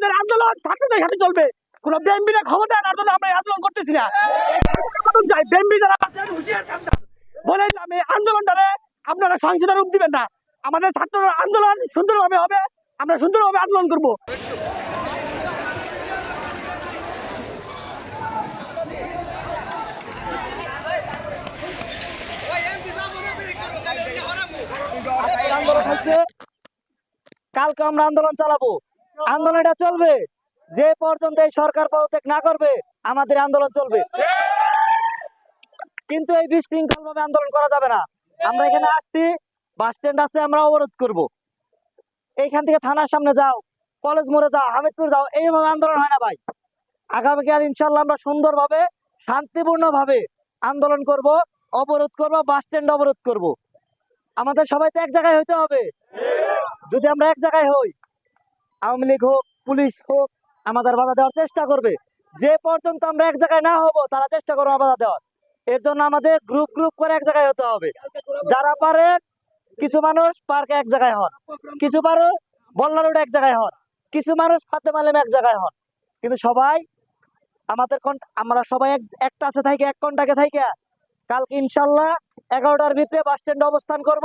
ছাত্রদের আন্দোলন ছাত্রদের হাতে চলবে। কোন বিএনপির ক্ষমতা আনার জন্য আমরা আন্দোলন করতেছি না। যাই যারা এই আন্দোলনটারে আপনারা রূপ দিবেন না। আমাদের ছাত্ররা আন্দোলন সুন্দরভাবে হবে, আমরা সুন্দরভাবে আন্দোলন করব। কালকে আমরা আন্দোলন চালাবো। আন্দোলন এটা চলবে। যে পর্যন্ত এই সরকার পদত্যাগ না করবে, আমাদের আন্দোলন চলবে। কিন্তু এই বিশৃঙ্খল ভাবে আন্দোলন করা যাবে না। আমরা এখানে আসছি, বাস স্ট্যান্ড আছে, আমরা অবরোধ করব। এইখান থেকে থানার সামনে যাও, কলেজ মোড়ে যাও হামিদপুর যাও, এইভাবে আন্দোলন হয় না ভাই। আগামীকাল ইনশাল্লাহ আমরা সুন্দরভাবে শান্তিপূর্ণ ভাবে আন্দোলন করব, অবরোধ করব, বাস স্ট্যান্ড অবরোধ করব। আমাদের সবাই তো এক জায়গায় হইতে হবে। যদি আমরা এক জায়গায় হই আওয়ামী লীগ হোক, পুলিশ হোক, আমাদের বাধা দেওয়ার চেষ্টা করবে। যে পর্যন্ত আমরা এক জায়গায় না হব, তারা চেষ্টা করব বাধা দেওয়ার। এর জন্য আমাদের গ্রুপ গ্রুপ করে এক জায়গায় হতে হবে। যারা পারে, কিছু মানুষ পার্কে এক জায়গায় হন। কিছু মানুষ বল্লা রোড এক জায়গায় হন। কিছু মানুষ ফাতে মালেম এক জায়গায় হন। কিন্তু সবাই আমাদের আমরা সবাই একটা আছে থাইকে, এক ঘন্টাকে থাইকে? কালকে ইনশাল্লাহ এগারোটার ভিতরে বাস স্ট্যান্ডে অবস্থান করব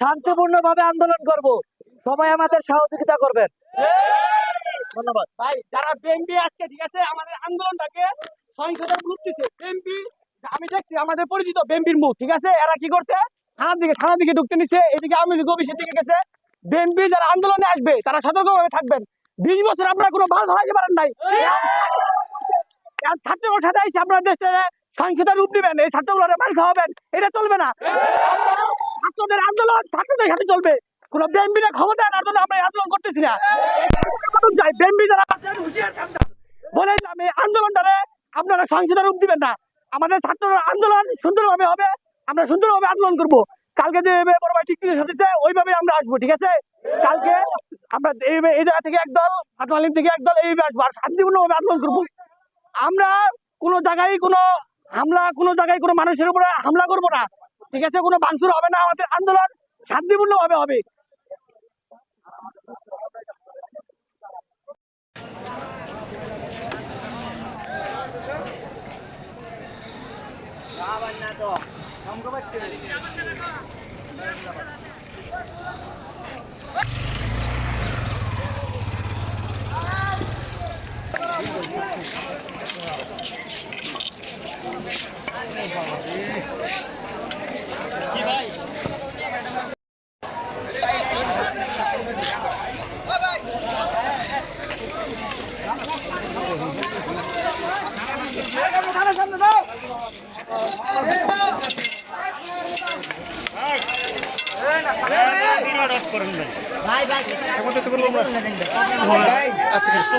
শান্তিপূর্ণ ভাবে আন্দোলন করব। সবাই আমাদের সহযোগিতা করবেন। ধন্যবাদ। ভাই, যারা আজকে, ঠিক আছে, আমাদের আন্দোলনটাকে আমি দেখছি আমাদের পরিচিত মুখ, ঠিক আছে, এরা কি করছে? থানার দিকে থানার দিকে ঢুকতে এদিকে দিকে গেছে। যারা আন্দোলনে আসবে, তারা থাকবেন। বিশ বছর আপনারা কোনো বাল ধরাইতে পারেন নাই। ছাত্রগুলোর সাথে এসে আপনারা দেশে রূপ দিবেন এই ছাত্রগুলোর মার খাওয়াবেন, এটা চলবে না। ছাত্রদের আন্দোলন ছাত্রদের সাথে চলবে। কোন বিএনপির ক্ষমতা জন্য আমরা আন্দোলন করতেছি না। যারা আছেন এই আন্দোলনটারে আপনারা রূপ দিবেন না। আমাদের ছাত্ররা আন্দোলন সুন্দরভাবে হবে, আমরা সুন্দরভাবে আন্দোলন করব। কালকে বড় ভাই ওইভাবে আমরা আসব, ঠিক আছে? কালকে আমরা এই জায়গা থেকে একদল ফাটমালিম থেকে একদল এইভাবে আসব, আর শান্তিপূর্ণভাবে আন্দোলন করব। আমরা কোনো জায়গায় কোনো হামলা, কোনো জায়গায় কোনো মানুষের উপরে হামলা করব না। ঠিক আছে? কোনো ভাঙচুর হবে না আমাদের আন্দোলন, শান্তিপূর্ণভাবে হবে। બાવન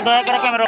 দয়া করে ক্যামেরা